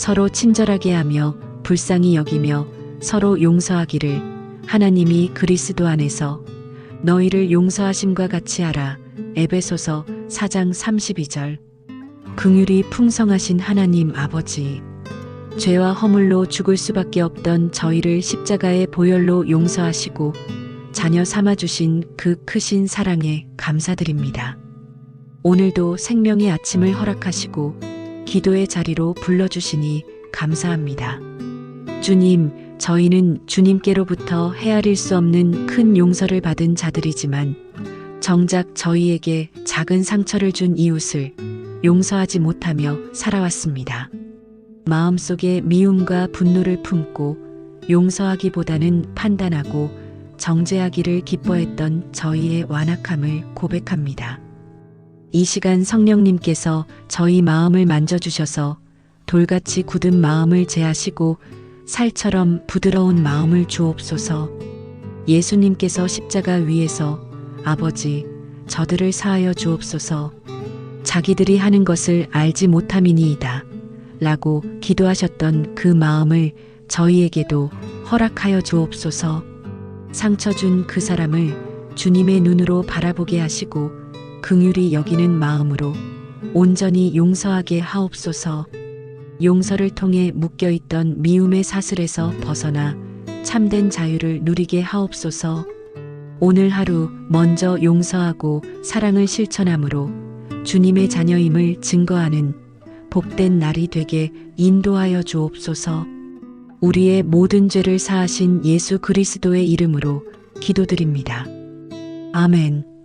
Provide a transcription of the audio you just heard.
서로 친절하게 하며 불쌍히 여기며 서로 용서하기를 하나님이 그리스도 안에서 너희를 용서하심과 같이 하라. 에베소서 4장 32절. 긍휼이 풍성하신 하나님 아버지. 죄와 허물로 죽을 수밖에 없던 저희를 십자가의 보혈로 용서하시고 자녀 삼아 주신 그 크신 사랑에 감사드립니다. 오늘도 생명의 아침을 허락하시고 기도의 자리로 불러주시니 감사합니다. 주님, 저희는 주님께로부터 헤아릴 수 없는 큰 용서를 받은 자들이지만 정작 저희에게 작은 상처를 준 이웃을 용서하지 못하며 살아왔습니다. 마음속에 미움과 분노를 품고 용서하기보다는 판단하고 정죄하기를 기뻐했던 저희의 완악함을 고백합니다. 이 시간 성령님께서 저희 마음을 만져주셔서 돌같이 굳은 마음을 제하시고 살처럼 부드러운 마음을 주옵소서. 예수님께서 십자가 위에서 아버지, 저들을 사하여 주옵소서. 자기들이 하는 것을 알지 못함이니이다. 라고 기도하셨던 그 마음을 저희에게도 허락하여 주옵소서. 상처 준 그 사람을 주님의 눈으로 바라보게 하시고 긍휼히 여기는 마음으로 온전히 용서하게 하옵소서. 용서를 통해 묶여 있던 미움의 사슬에서 벗어나 참된 자유를 누리게 하옵소서. 오늘 하루 먼저 용서하고 사랑을 실천함으로 주님의 자녀임을 증거하는 복된 날이 되게 인도하여 주옵소서. 우리의 모든 죄를 사하신 예수 그리스도의 이름으로 기도드립니다. 아멘.